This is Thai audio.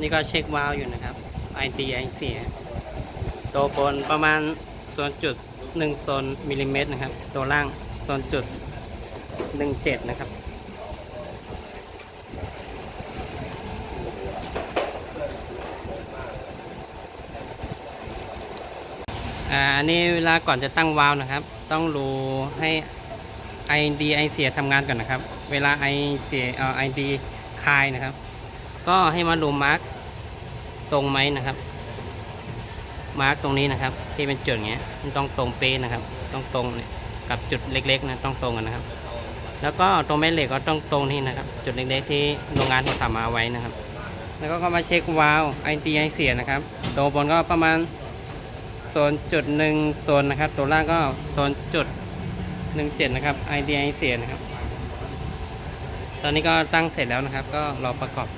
นี่ก็เช็ควาล์วอยู่นะครับ ID I เสียตัวบนประมาณ0.1โซนมิลลิเมตรนะครับ ตัวล่าง0.17นะครับอันนี้เวลาก่อนจะตั้งวาล์วนะครับ ต้องรู้ให้ ID I เสียทำงานก่อนนะครับ เวลา I เสียเอ่อ ID คายนะครับ ก็ให้มาดูมาร์กตรงไหมนะครับ มาร์กตรงนี้นะครับ ที่เป็นจุดเงี้ยมันต้องตรงเป๊ะนะครับ ต้องตรงกับจุดเล็กๆนะต้องตรงกันนะครับ แล้วก็ตรงแม่เหล็กก็ต้องตรงนี่นะครับ จุดเล็กๆที่โรงงานเขาทำมาไว้นะครับ แล้วก็เข้ามาเช็ควาล์ว ID I เสียนะครับ ตัวบนก็ประมาณโซนจุดหนึ่งโซนนะครับ ตัวล่างก็โซนจุดหนึ่งเจ็ดนะครับ IDI เสียนะครับ ตอนนี้ก็ตั้งเสร็จแล้วนะครับ ก็รอประกอบ